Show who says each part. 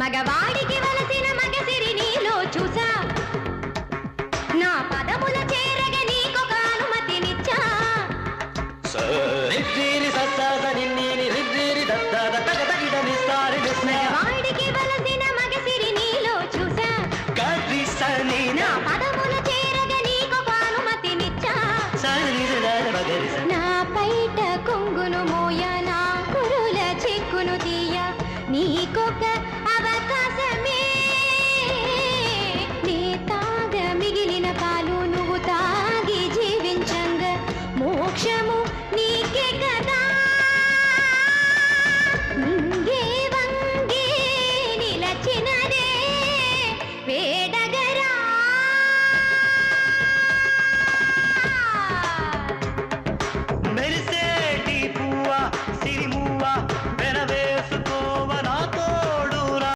Speaker 1: మగవాడికి వలసిన మగసిరి నీలో చూసా. నా పదముల చేరగ నీకు అనుమతినిచ్చా.
Speaker 2: రిద్దిరి
Speaker 1: మగవాడికి వలసిన మగసిరి నీలో చూసా.
Speaker 2: కదిసని నా
Speaker 1: పదముల చేరగ నీకొక నా పైట కొంగును మోయ నా కురుల చెక్కును తీయ. నీకొక అవ